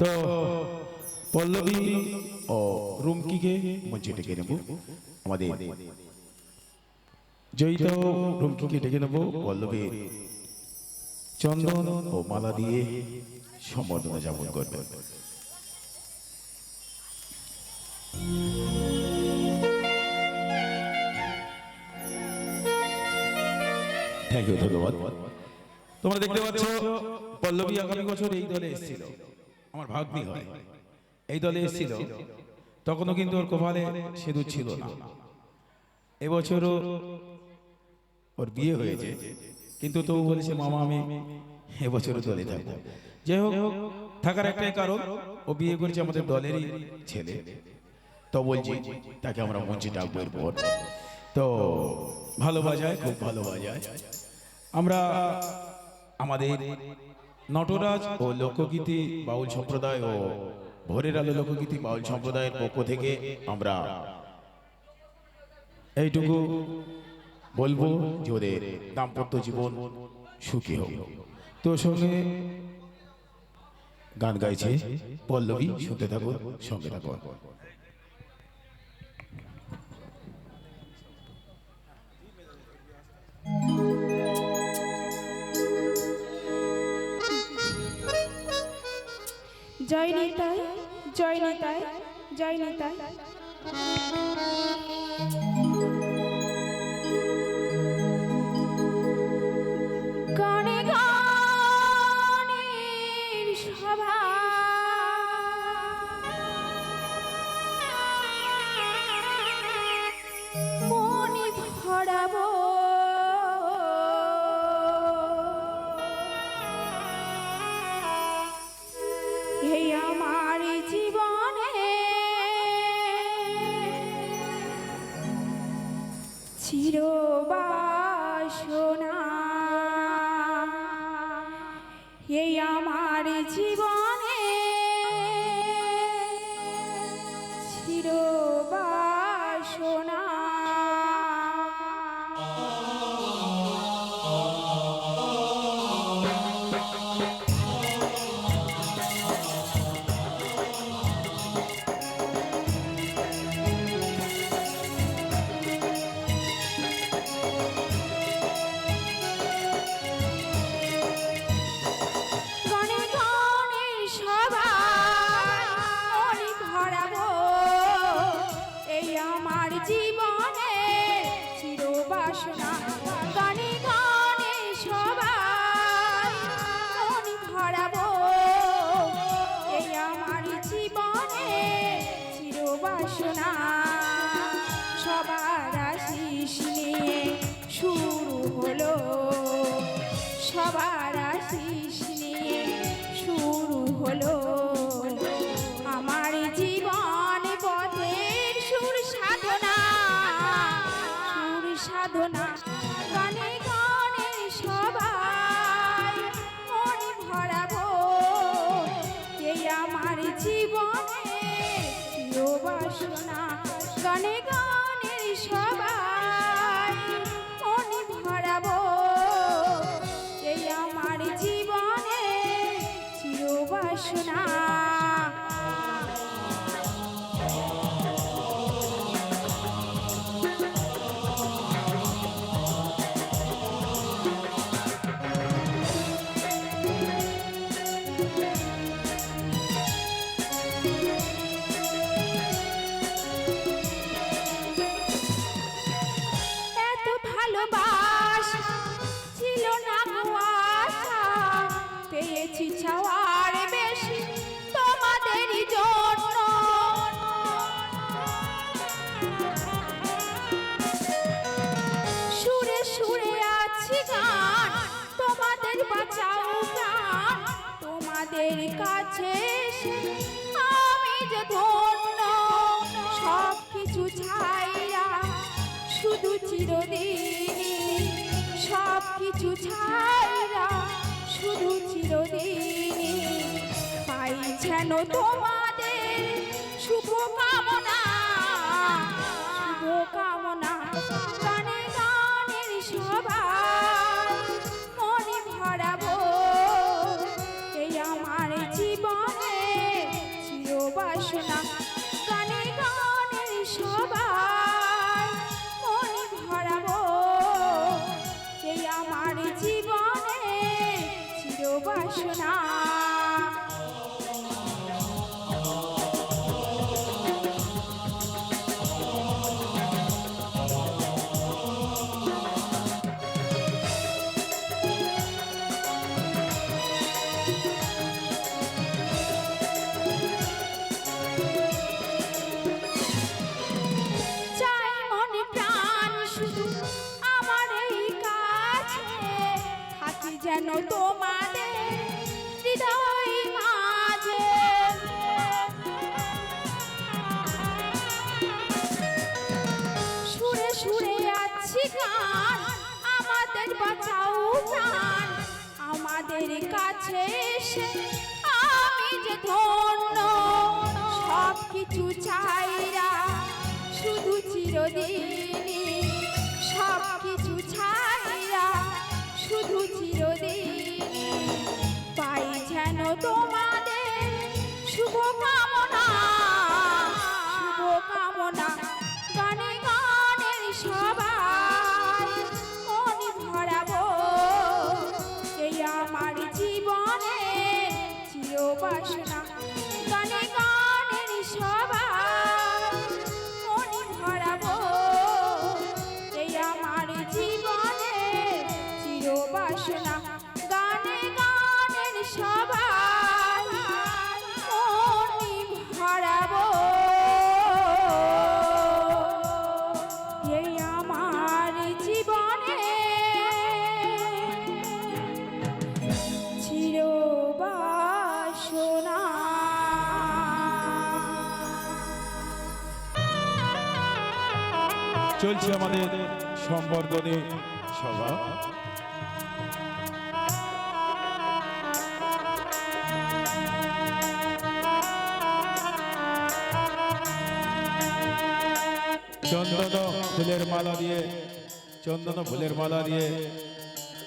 তো পল্লবী। ও রুমকিকে মঞ্চে ডেকে নেব, আমাদের জয়িতা রুমকিকে ডেকে নেব, পল্লবী। চন্দন ও মালা দিয়ে সম্বর্ধনা যাপন করবে থ্যাংক ইউ ধন্যবাদ। তোমরা দেখতে পাচ্ছ, পল্লবী আগামী বছর এই দলে এসেছিল। আমার ভাগ্নি হয়। এই দলে এসেছিল। তখনও কিন্তু ওর কপালে সিঁদুর ছিল না। এবছরও ওর বিয়ে হয়েছে। কিন্তু তবু বলেছে মামা আমি এবছরও দলে থাকব যাই হোক থাকার একটাই কারণ ও বিয়ে করেছে আমাদের দলেরই ছেলে। তো বলছি তাকে আমরা মঞ্চে ডাকবো এরপর। তো ভালো বাজায় খুব ভালো বাজায়। আমরা আমাদের নটরাজ ও লোকগীতি বাউল সম্প্রদায় ও ভোরের আলো লোকগীতি বাউল সম্প্রদায়ের পক্ষ থেকে আমরা এইটুকু বলব যে ওদের দাম্পত্য জীবন সুখী হোক। তো সঙ্গে গান গাইছে পল্লবী, শুনতে থাকো সঙ্গে থাকো জয় নিতাই জয় নিতাই জয় নিতাই চিরবাসনা। এই আমার জীবনে সাধনা গানে গানে সবাই মনে ভরাবো। এই আমার জীবনে বাসনা গানে পাই যেন তোমাদের কিছু ছাড়িয়া শুধু যেন শুভ কামনা চলছে আমাদের সম্বর্ধনে সভা। চন্দন ফুলের মালা দিয়ে, চন্দন ফুলের মালা দিয়ে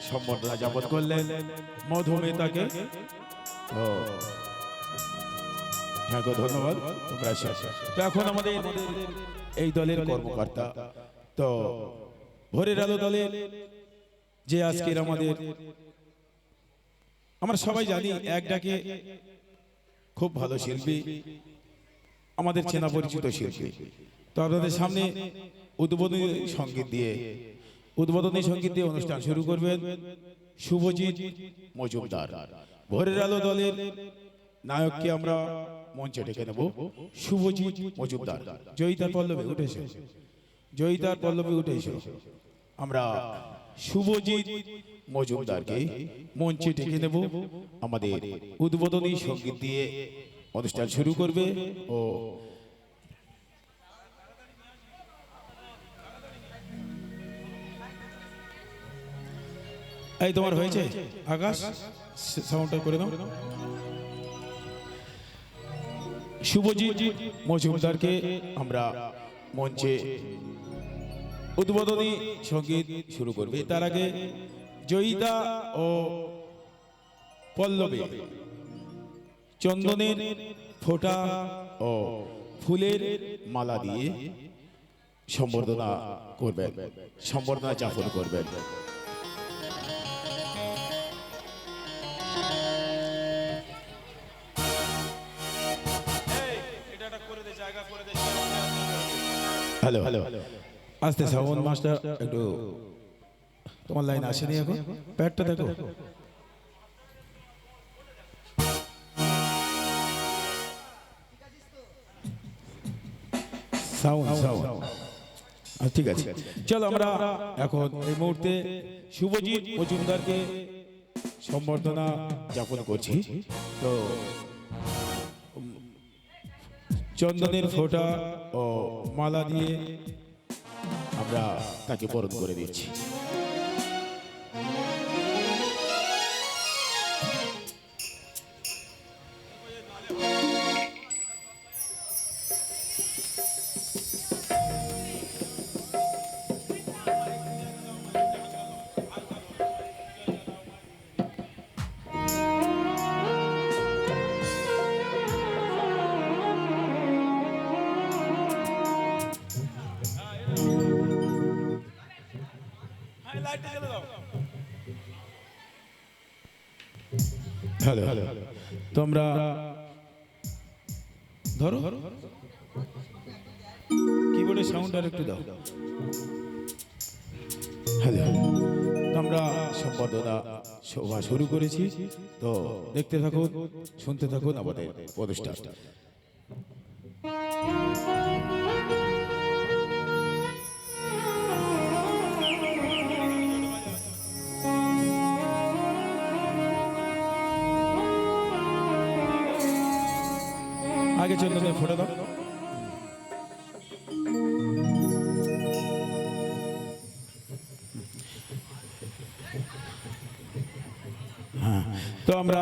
সম্বর্ধনা যাপন করলেন মধুমিতাকে। ও। হ্যাঁ ধন্যবাদ। তোমরা এখন আমাদের এই দলের কর্মকর্তা। তো ভোরের আলো দলের যে আজকের আমাদের আমরা সবাই জানি এক ডাকে খুব ভালো শিল্পী। আমাদের চেনা পরিচিত শিল্পী। তো আপনাদের সামনে উদ্বোধনী সংগীত দিয়ে উদ্বোধনী সংগীত দিয়ে অনুষ্ঠান শুরু করবেন শুভজিৎ মজুমদার। ভোরের আলো দলের নায়ককে আমরা মঞ্চে ডেকে নেব। শুভজিৎ মজুমদার। জয়িতার পল্লবে উঠেছে জয়িতার পল্লবে উঠেছে আমরা শুভজিৎ মজুমদারকে মঞ্চে ডেকে নেব। আমাদের উদ্বোধনী সংগীত দিয়ে অনুষ্ঠান শুরু করবে ও এই তোমার হয়েছে? আকাশ সাউন্ডটা করে দাও শুভজিৎ মজুমদারকে আমরা মঞ্চে উদ্বোধনী সংগীত শুরু করবে। তার আগে জয়িতা ও পল্লবী চন্দনের ফোঁটা ও ফুলের মালা দিয়ে সম্বর্ধনা করবেন। সম্বর্ধনা যাপন করবেন। হ্যালো হ্যালো আস্তে শ্রাবণ মাস্টার একটু তোমার লাইন আসেনি এখন? প্যাডটা দেখো। সাউন্ড সাউন্ড আচ্ছা, ঠিক আছে। চলো আমরা এখন এই মুহূর্তে শুভজিৎ মজুমদারকে সম্বর্ধনা যাপন করছি। তো চন্দনের ফোঁটা ও মালা দিয়ে আমরা তাকে বরণ করে দিচ্ছি। হ্যালো। তোমরা ধরো। কিবোর্ডের সাউন্ড আর একটু দাও। হ্যালো। আমরা সম্পাদনা সভা শুরু করেছি, তো দেখতে থাকুন শুনতে থাকুন আমাদের অনুষ্ঠান চন্দনের দাও। হ্যাঁ, তো আমরা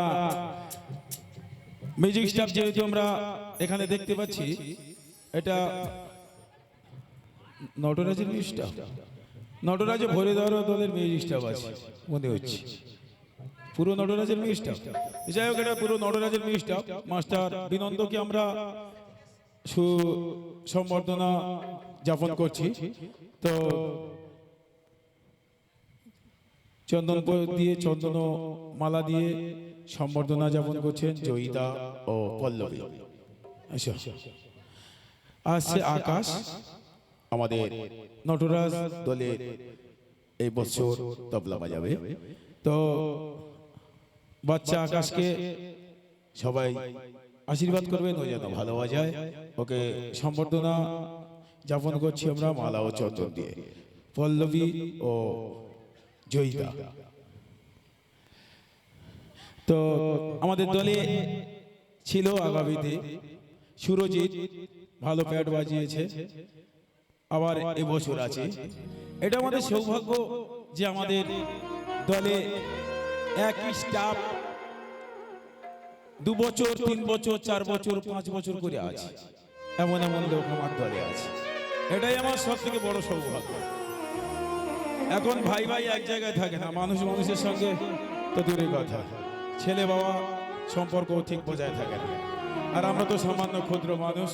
মিউজিক স্টাফ যেহেতু আমরা এখানে দেখতে পাচ্ছি এটা নটরাজের মিউজিক স্টাফ নটরাজে ভরে দেওয়ার দলের মিউজিক স্টাফ আছে। মনে হচ্ছে পুরো নটরাজের স্টাফ যাই হোক, এটা পুরো নটরাজের স্টাফ মাস্টার বিনন্দকে আমরা সু সম্বর্ধনা যাপন করছি। তো চন্দন দিয়ে চন্দন মালা দিয়ে সম্বর্ধনা যাপন করছেন জয়িতা ও পল্লবী। আসছে আকাশ, আমাদের নটরাজ দলের এই বছর তবলা বাজাবে। তো বাচ্চা আকাশকে সবাই আশীর্বাদ করবেন, ও যেন ভালো বাজায়। ওকে সম্বর্ধনা যাপন করছি আমরা, মালা ও চন্দন দিয়ে। পল্লবী ও জয়িতা। তো আমাদের দলে ছিল আগামীতে সুরজিৎ, ভালো প্যাট বাজিয়েছে। আবার এবছর আছে। এটা আমাদের সৌভাগ্য যে আমাদের দলে একই স্টাফ দু বছর তিন বছর চার বছর পাঁচ বছর করে আছে। এমন এমন লোক আমার দলে আছে। এটাই আমার সব থেকে বড় সৌভাগ্য। এখন ভাই ভাই এক জায়গায় থাকে না মানুষ মানুষের সঙ্গে তো দূরের কথা। ছেলে বাবা সম্পর্ক ঠিক বজায় থাকে না। আর আমরা তো সামান্য ক্ষুদ্র মানুষ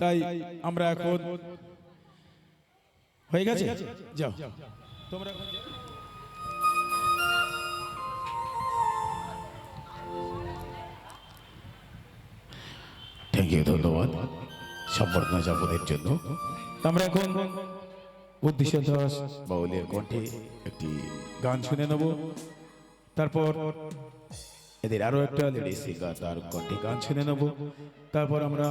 তাই আমরা এখন হয়ে গেছে? যাও। তোমরা ইউ ধন্যবাদ। সম্বর্ধনা যাপনের জন্য। আমরা এখন বুদ্ধিশীল দাস বাউলের কণ্ঠে একটি গান শুনে নেব। তারপর এদের আরও একটা লেডিস সিঙ্গার তার কণ্ঠে গান শুনে নেব। তারপর আমরা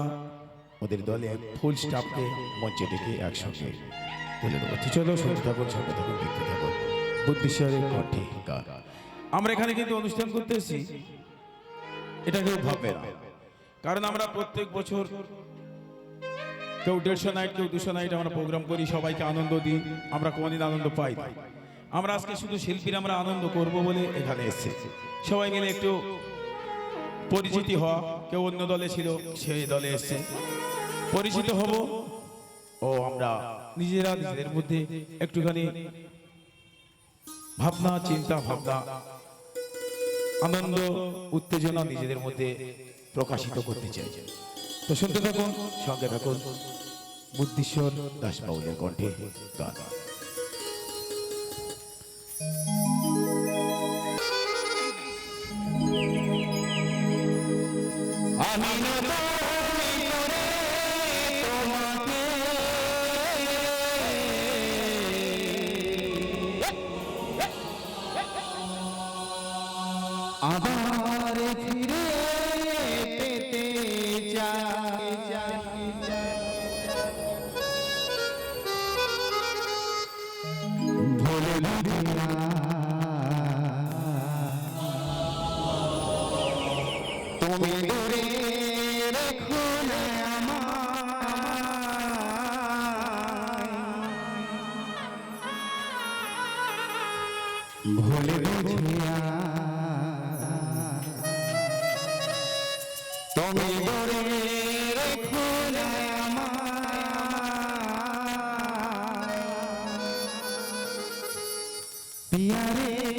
ওদের দলে ফুল স্টাফকে মঞ্চে ডেকে একসঙ্গে তুলে তো চলো শুনতে থাকুন, সঙ্গে থাকুন, দেখতে থাকুন। বুদ্ধিশ্বরের কণ্ঠে গান। আমরা এখানে কিন্তু অনুষ্ঠান করতে এসেছি এটা কেউ ভাববে না। কারণ আমরা প্রত্যেক বছর কেউ দেড়শো নাইট কেউ দুশো নাইট আমরা প্রোগ্রাম করি, সবাইকে আনন্দ দিই, আমরা কোনদিন আনন্দ পাই আমরা আজকে শুধু শিল্পীরা আমরা আনন্দ করব বলে এখানে এসেছি। সবাই মিলে একটু পরিচিতি হওয়া, কেউ অন্য দলে ছিল, সেই দলে এসছে। পরিচিত হব। ও, আমরা নিজেরা নিজেদের মধ্যে একটুখানি ভাবনা, চিন্তা, ভাবনা, আনন্দ, উত্তেজনা নিজেদের মধ্যে প্রকাশিত করতে চাই। তো শুনতে থাকুন সঙ্গে থাকুন বুদ্ধিশ্বর দাস বাউলের কণ্ঠে গান। আমি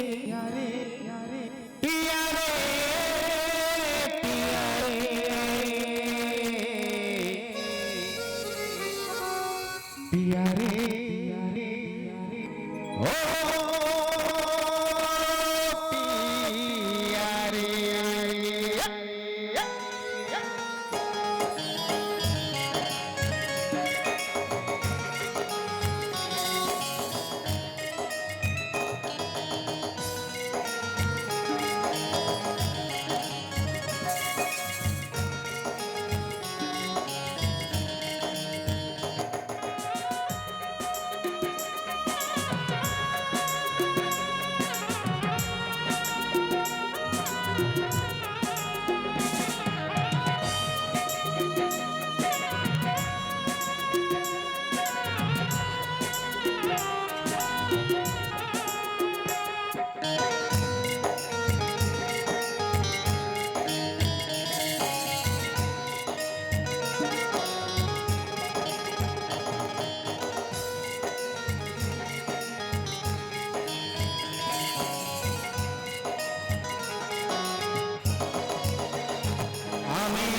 ഹരേ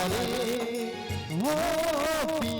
পিয়ারে ও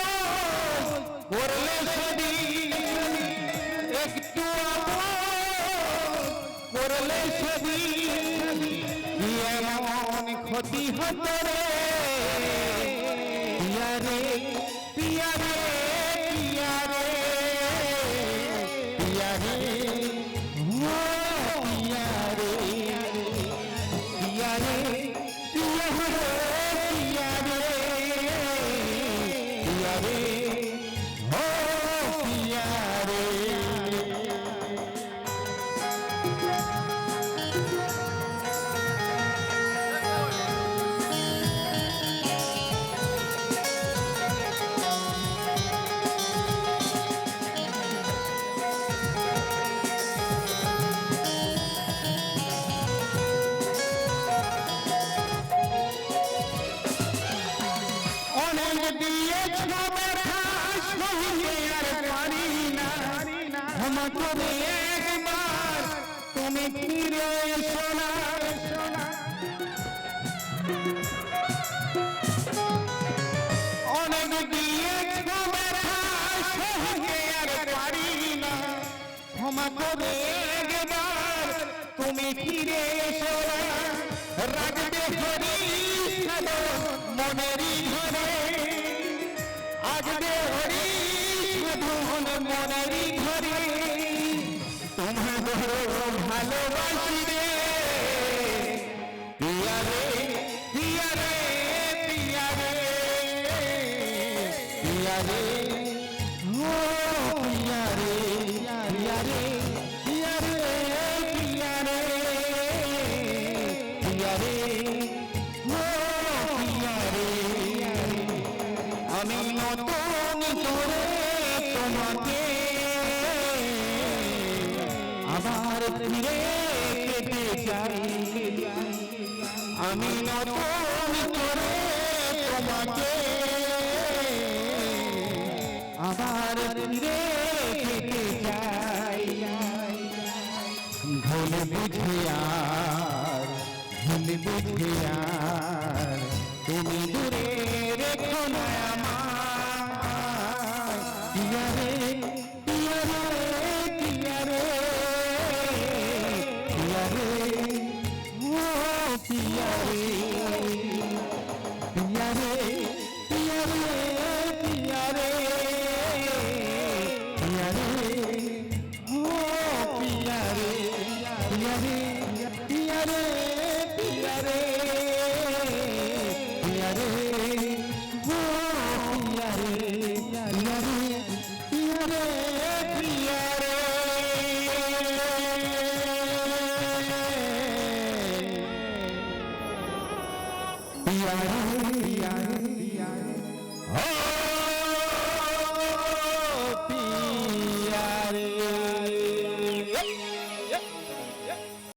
করলে সেদিন একটু করলে কি এমন ক্ষতি হতো ক্ষমা একবার, তুমি ফিরে এসো না। অনেক ব্যথা সহিয়ে আর পারি না। ক্ষমা করে একবার, তুমি ফিরে এসো না। রাখবে হরিশ মনেরই ঘরে। হরিশ করে তোমাকে আবার ফিরে পেতে চাই আমি নতুন করে তোমাকে আবার ফিরে পেতে চাই ভুল বুঝে ভুল বুঝে তুমি দূরে রেখো না।